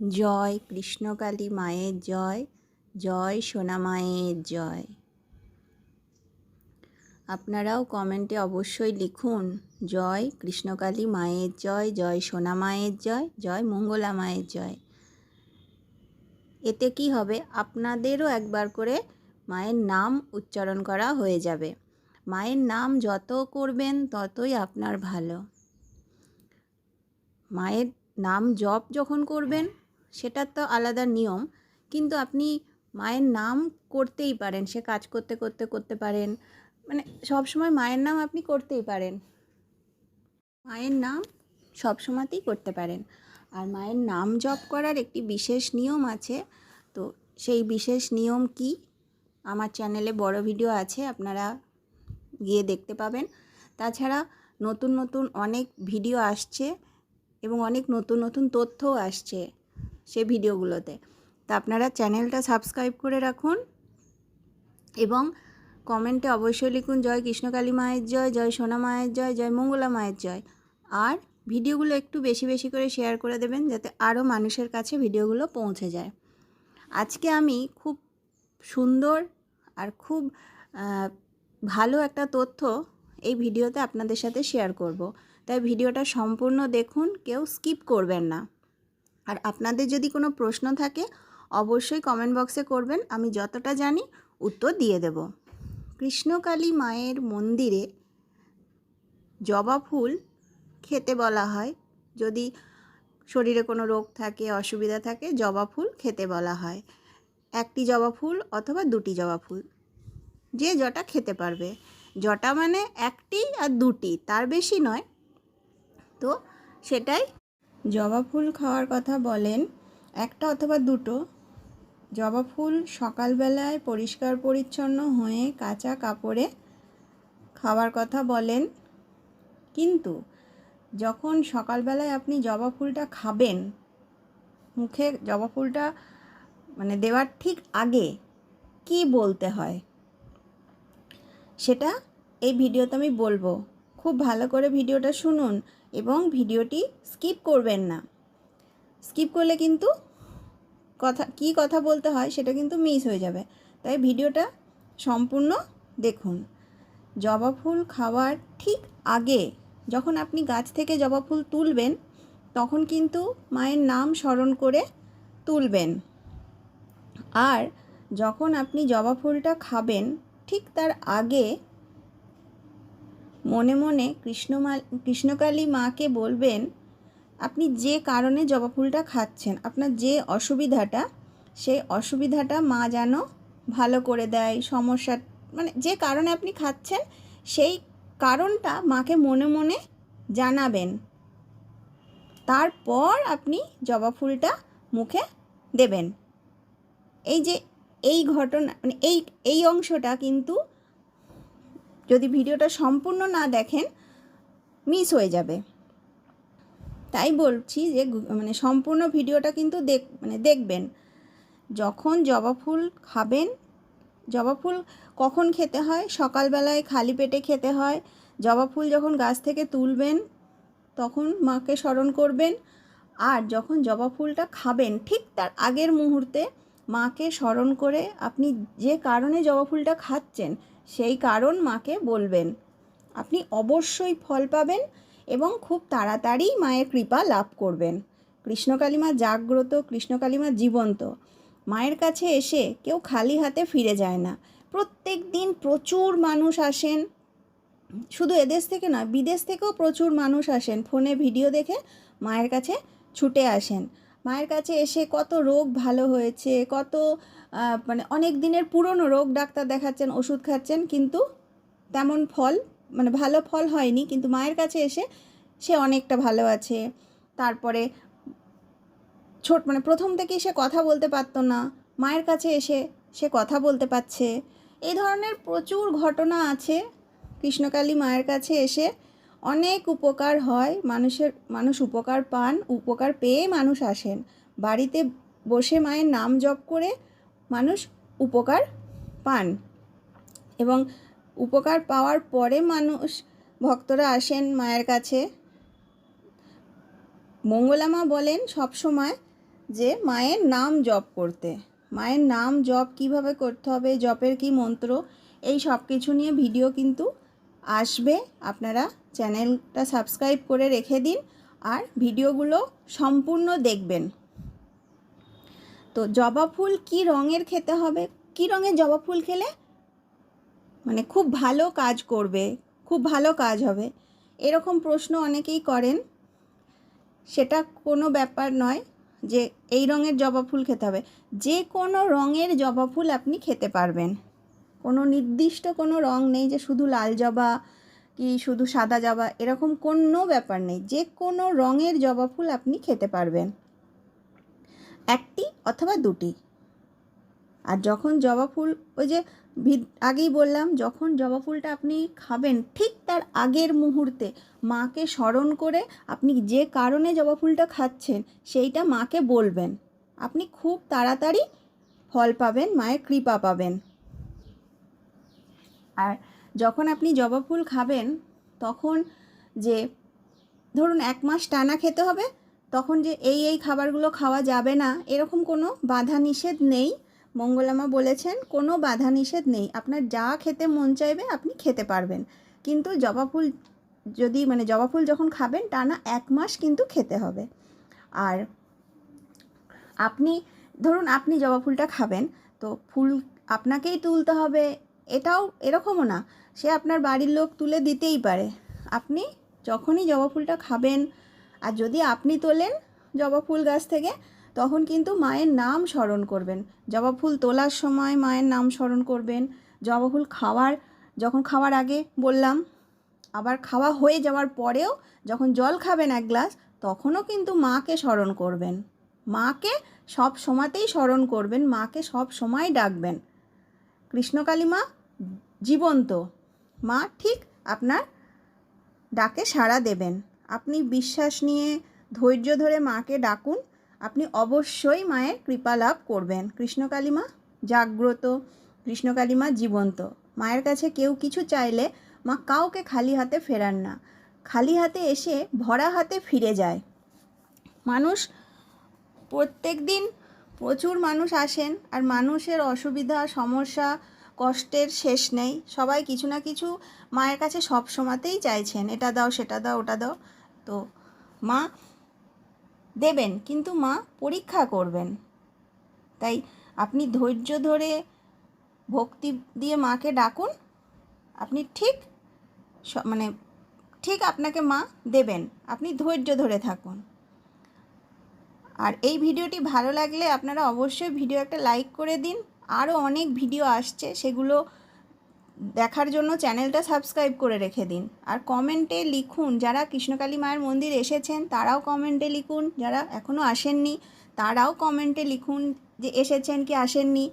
জয় কৃষ্ণকালী মায়ের জয় জয় সোনা মায়ের জয়। আপনারাও কমেন্টে অবশ্যই লিখুন, জয় কৃষ্ণকালী মায়ের জয় জয় সোনা মায়ের জয় জয় মঙ্গলা মায়ের জয়। এতে কি হবে? আপনাদেরও একবার করে মায়ের নাম উচ্চারণ করা হয়ে যাবে। মায়ের নাম যত করবেন ততই আপনার ভালো। মায়ের নাম জপ যখন করবেন সেটা তো আলাদা নিয়ম। কিন্তু আপনি মায়ের নাম করতেই পারেন, সে কাজ করতে করতে করতে পারেন। মানে সব সময় মায়ের নাম আপনি করতেই পারেন। মায়ের নাম সব সময়তেই করতে পারেন। আর মায়ের নাম জপ করার একটি বিশেষ নিয়ম আছে। তো সেই বিশেষ নিয়ম কি? আমার চ্যানেলে বড় ভিডিও আছে, আপনারা গিয়ে দেখতে পাবেন। তাছাড়া নতুন নতুন অনেক ভিডিও আসছে এবং অনেক নতুন নতুন তথ্যও আসছে। সে ভিডিওগুলোতে। তা আপনারা চ্যানেলটা সাবস্ক্রাইব করে রাখুন এবং কমেন্টে অবশ্যই লিখুন, জয় কৃষ্ণকালী মায়ের জয় জয় সোনা মায়ের জয় জয় মঙ্গলা মায়ের জয়। আর ভিডিওগুলো একটু বেশি বেশি করে শেয়ার করে দেবেন যাতে আরও মানুষের কাছে ভিডিওগুলো পৌঁছে যায়। আজকে আমি খুব সুন্দর আর খুব ভালো একটা তথ্য এই ভিডিওতে আপনাদের সাথে শেয়ার করব। তাই ভিডিওটা সম্পূর্ণ দেখুন, কেউ স্কিপ করবেন না। আর আপনাদের যদি কোনো প্রশ্ন থাকে, অবশ্যই কমেন্ট বক্সে করবেন, আমি যতটা জানি উত্তর দিয়ে দেব। কৃষ্ণকালী মায়ের মন্দিরে জবা ফুল খেতে বলা হয়। যদি শরীরে কোনো রোগ থাকে, অসুবিধা থাকে, জবা ফুল খেতে বলা হয়। একটি জবা ফুল অথবা দুটি জবা ফুল, যে জটা খেতে পারবে। জটা মানে একটি আর দুটি, তার বেশি নয়। তো সেটাই জবা ফুল খাওয়ার কথা বলেন, একটা অথবা দুটো। জবা ফুল সকালবেলায় পরিষ্কার পরিচ্ছন্ন হয়ে কাঁচা কাপড়ে খাওয়ার কথা বলেন। কিন্তু যখন সকালবেলায় আপনি জবা ফুলটা খাবেন, মুখে জবা ফুলটা মানে দেওয়ার ঠিক আগে কি বলতে হয়? সেটা এই ভিডিওতে আমি বলব। খুব ভালো করে ভিডিওটা শুনুন। এবং ভিডিওটি স্কিপ করবেন না। স্কিপ করলে কিন্তু কথা, কি কথা বলতে হয় সেটা কিন্তু মিস হয়ে যাবে। তাই ভিডিওটা সম্পূর্ণ দেখুন। জবা ফুল খাওয়ার ঠিক আগে যখন আপনি গাছ থেকে জবা ফুল তুলবেন, তখন কিন্তু মায়ের নাম স্মরণ করে তুলবেন। আর যখন আপনি জবা ফুলটা খাবেন, ঠিক তার আগে মনে মনে কৃষ্ণমা কৃষ্ণকালী মাকে বলবেন, আপনি যে কারণে জবা ফুলটা খাচ্ছেন, আপনার যে অসুবিধাটা, সেই অসুবিধাটা মা যেন ভালো করে দেয়, সমস্যা মানে যে কারণে আপনি খাচ্ছেন, সেই কারণটা মাকে মনে মনে জানাবেন। তারপর আপনি জবা ফুলটা মুখে দেবেন। এই যে, এই ঘটনা মানে এই এই অংশটা কিন্তু যদি ভিডিওটা সম্পূর্ণ না দেখেন মিস হয়ে যাবে। তাই বলছি যে মানে সম্পূর্ণ ভিডিওটা কিন্তু দেখ মানে দেখবেন। যখন জবা ফুল খাবেন, জবা ফুল কখন খেতে হয়? সকালবেলায় খালি পেটে খেতে হয়। জবা ফুল যখন গাছ থেকে তুলবেন, তখন মাকে স্মরণ করবেন। আর যখন জবা ফুলটা খাবেন, ঠিক তার আগের মুহূর্তে মাকে স্মরণ করে আপনি যে কারণে জবা ফুলটা খাচ্ছেন সেই কারণ মাকে বলবেন। আপনি অবশ্যই ফল পাবেন এবং খুব তাড়াতাড়ি মায়ের কৃপা লাভ করবেন। কৃষ্ণকালীমা জাগ্রত, কৃষ্ণকালীমা জীবন্ত। মায়ের কাছে এসে কেউ খালি হাতে ফিরে যায় না। প্রত্যেক দিন প্রচুর মানুষ আসেন। শুধু এদেশ থেকে নয়, বিদেশ থেকেও প্রচুর মানুষ আসেন। ফোনে ভিডিও দেখে মায়ের কাছে ছুটে আসেন। মায়ের কাছে এসে কত রোগ ভালো হয়েছে, কত মানে অনেক দিনের পুরনো রোগ ডাক্তার দেখাচ্ছেন, ওষুধ খাচ্ছেন, কিন্তু তেমন ফল মানে ভালো ফল হয়নি, কিন্তু মায়ের কাছে এসে সে অনেকটা ভালো আছে। তারপরে ছোট মানে প্রথম থেকেই সে কথা বলতে পারতো না, মায়ের কাছে এসে সে কথা বলতে পারছে। এই ধরনের প্রচুর ঘটনা আছে, কৃষ্ণকালী মায়ের কাছে এসে অনেক উপকার হয়, মানুষের, মানুষ উপকার পান, উপকার পেয়ে মানুষ আসেন। বাড়িতে বসে মায়ের নাম জপ করে মানুষ উপকার পান। এবং উপকার পাওয়ার পরে মানুষ, ভক্তরা আসেন মায়ের কাছে। মঙ্গলামা বলেন সব সময় যে মায়ের নাম জপ করতে। মায়ের নাম জপ কীভাবে করতে হবে, জপের কি মন্ত্র, এই সব কিছু নিয়ে ভিডিও কিন্তু আসবে, আপনারা চ্যানেলটা সাবস্ক্রাইব করে রেখে দিন আর ভিডিওগুলো সম্পূর্ণ দেখবেন। তো জবা ফুল কী রঙের খেতে হবে? কী রঙের জবা ফুল খেলে? মানে খুব ভালো কাজ করবে, খুব ভালো কাজ হবে। এরকম প্রশ্ন অনেকেই করেন। সেটা কোনো ব্যাপার নয় যে এই রঙের জবা ফুল খেতে হবে। যে কোনো রঙের জবা ফুল আপনি খেতে পারবেন। কোনো নির্দিষ্ট কোনো রং নেই যে শুধু লাল জবা কি শুধু সাদা জবা, এরকম কোনো ব্যাপার নেই। যে কোনো রঙের জবা ফুল আপনি খেতে পারবেন। একটি অথবা দুটি। আর যখন জবা ফুল, ওই যে আগেই বললাম, যখন জবা ফুলটা আপনি খাবেন, ঠিক তার আগের মুহূর্তে মাকে স্মরণ করে আপনি যে কারণে জবা ফুলটা খাচ্ছেন, সেইটা মাকে বলবেন। আপনি খুব তাড়াতাড়ি ফল পাবেন, মায়ের কৃপা পাবেন। আর যখন আপনি জবা ফুল খাবেন, তখন যে, ধরুন এক মাস টানা খেতে হবে, তখন যে এই এই খাবারগুলো খাওয়া যাবে না, এরকম কোনো বাধা নিষেধ নেই। মঙ্গলামা বলেছেন, কোনো বাধা নিষেধ নেই। আপনার যা খেতে মন চাইবে, আপনি খেতে পারবেন। কিন্তু জবা ফুল যদি মানে জবা ফুল যখন খাবেন, টানা এক মাস কিন্তু খেতে হবে। আর আপনি, ধরুন আপনি জবা ফুলটা খাবেন, তো ফুল আপনাকেই তুলতে হবে এটাও এরকমও না। সে আপনার বাড়ির লোক তুলে দিতেই পারে। আপনি যখনই জবা ফুলটা খাবেন, আর যদি আপনি তোলেন জবা ফুল গাছ থেকে, তখন কিন্তু মায়ের নাম স্মরণ করবেন। জবা ফুল তোলার সময় মায়ের নাম স্মরণ করবেন। জবা ফুল খাওয়ার, যখন খাওয়ার আগে বললাম, আবার খাওয়া হয়ে যাওয়ার পরেও যখন জল খাবেন এক গ্লাস, তখনও কিন্তু মাকে স্মরণ করবেন। মাকে সব সময়তেই স্মরণ করবেন, মাকে সব সময় ডাকবেন। কৃষ্ণকালী মা জীবন্ত। মা ঠিক আপনার ডাকে সাড়া দেবেন। আপনি বিশ্বাস নিয়ে ধৈর্য ধরে মাকে ডাকুন। আপনি অবশ্যই মায়ের কৃপা লাভ করবেন। কৃষ্ণকালী মা, জাগ্রত। কৃষ্ণকালী মা, জীবন্ত। মায়ের কাছে কেউ কিছু চাইলে মা কাউকে খালি হাতে ফেরান না। খালি হাতে এসে ভরা হাতে ফিরে যায়। মানুষ প্রত্যেক দিন প্রচুর মানুষ আসেন। আর মানুষের অসুবিধা, সমস্যা কষ্টের শেষ নেই। সবাই কিছু না কিছু মায়ের কাছে সব সময়তেই চাইছেন, এটা দাও, সেটা দাও, ওটা দাও। তো মা দেবেন, কিন্তু মা পরীক্ষা করবেন। তাই আপনি ধৈর্য ধরে ভক্তি দিয়ে মাকে ডাকুন। আপনি ঠিক মানে ঠিক আপনাকে মা দেবেন, আপনি ধৈর্য ধরে থাকুন। আর এই ভিডিওটি ভালো লাগলে আপনারা অবশ্যই ভিডিও একটা লাইক করে দিন। আরও অনেক ভিডিও আসছে, সেগুলো দেখার জন্য চ্যানেলটা সাবস্ক্রাইব করে রেখে দিন। আর কমেন্টে লিখুন, যারা কৃষ্ণকালী মায়ের মন্দির এসেছেন, তারাও কমেন্টে লিখুন, যারা এখনও আসেননি, তারাও কমেন্টে লিখুন যে এসেছেন কি আসেননি।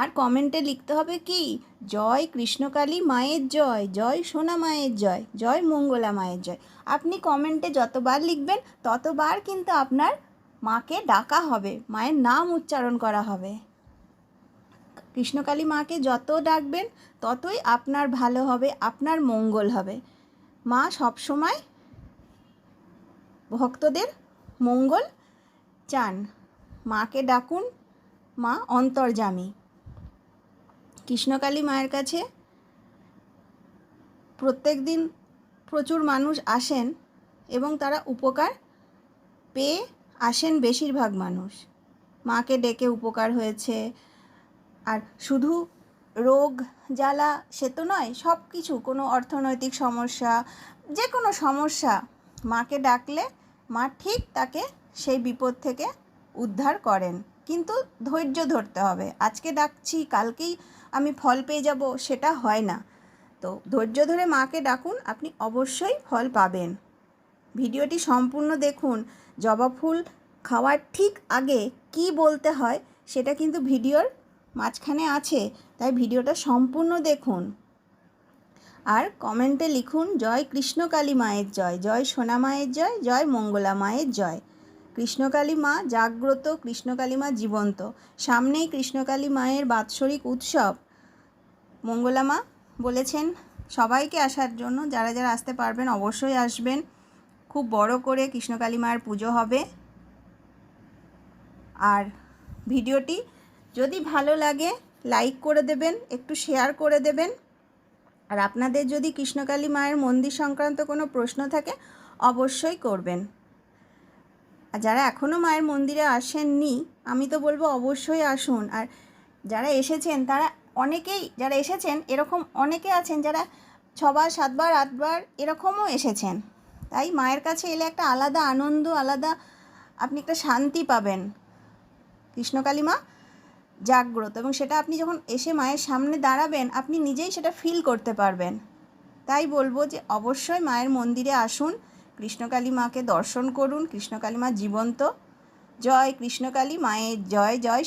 আর কমেন্টে লিখতে হবে কি? জয় কৃষ্ণকালী মায়ের জয় জয় সোনা মায়ের জয় জয় মঙ্গলা মায়ের জয়। আপনি কমেন্টে যতবার লিখবেন, ততবার কিন্তু আপনার মাকে ডাকা হবে, মায়ের নাম উচ্চারণ করা হবে। কৃষ্ণকালী মাকে যত ডাকবেন, ততই আপনার ভালো হবে, আপনার মঙ্গল হবে। মা সবসময় ভক্তদের মঙ্গল চান। মাকে ডাকুন, মা অন্তর্জামী কৃষ্ণকালী মায়ের কাছে প্রত্যেক দিন প্রচুর মানুষ আসেন এবং তারা উপকার পেয়ে আসেন বেশিরভাগ মানুষ। মাকে ডেকে উপকার হয়েছে আর শুধু রোগ, জ্বালা সে তো নয়, সব কিছু, কোনো অর্থনৈতিক সমস্যা, যে কোনো সমস্যা, মাকে ডাকলে মা ঠিক তাকে সেই বিপদ থেকে উদ্ধার করেন। কিন্তু ধৈর্য ধরতে হবে। আজকে ডাকছি, কালকেই আমি ফল পেয়ে যাব, সেটা হয় না। তো ধৈর্য ধরে মাকে ডাকুন, আপনি অবশ্যই ফল পাবেন। ভিডিওটি সম্পূর্ণ দেখুন। জবা ফুল খাওয়ার ঠিক আগে কি বলতে হয়, সেটা কিন্তু ভিডিওর মাঝখানে আছে, তাই ভিডিওটা সম্পূর্ণ দেখুন। আর কমেন্টে লিখুন, জয় কৃষ্ণকালী মায়ের জয় জয় সোনা মায়ের জয় জয় মঙ্গলা মায়ের জয়। কৃষ্ণকালী মা জাগ্রত কৃষ্ণকালী মা জীবন্ত, সামনেই কৃষ্ণকালী মায়ের বাৎসরিক উৎসব। মঙ্গলা মা বলেছেন, সবাইকে আসার জন্য যারা যারা আসতে পারবেন অবশ্যই আসবেন। খুব বড় করে কৃষ্ণকালী মায়ের পুজো হবে। আর ভিডিওটি যদি ভালো লাগে লাইক করে দেবেন, একটু শেয়ার করে দেবেন। আর আপনাদের যদি কৃষ্ণকালী মায়ের মন্দির সংক্রান্ত কোনো প্রশ্ন থাকে, অবশ্যই করবেন। আর যারা এখনও মায়ের মন্দিরে আসেননি, আমি তো বলব অবশ্যই আসুন। আর যারা এসেছেন, তারা অনেকেই, যারা এসেছেন, এরকম অনেকে আছেন যারা ছবার, সাতবার, আটবার এরকমও এসেছেন। তাই মায়ের কাছে এলে একটা আলাদা আনন্দ, আলাদা আপনি একটা শান্তি পাবেন। কৃষ্ণকালী মা জাগ্রত এবং সেটা আপনি যখন এসে মায়ের সামনে দাঁড়াবেন, আপনি নিজেই সেটা ফিল করতে পারবেন। তাই বলব যে অবশ্যই মায়ের মন্দিরে আসুন, কৃষ্ণকালী মাকে দর্শন করুন, কৃষ্ণকালী মা জীবন্ত। জয় কৃষ্ণকালী, মায়ের জয় জয়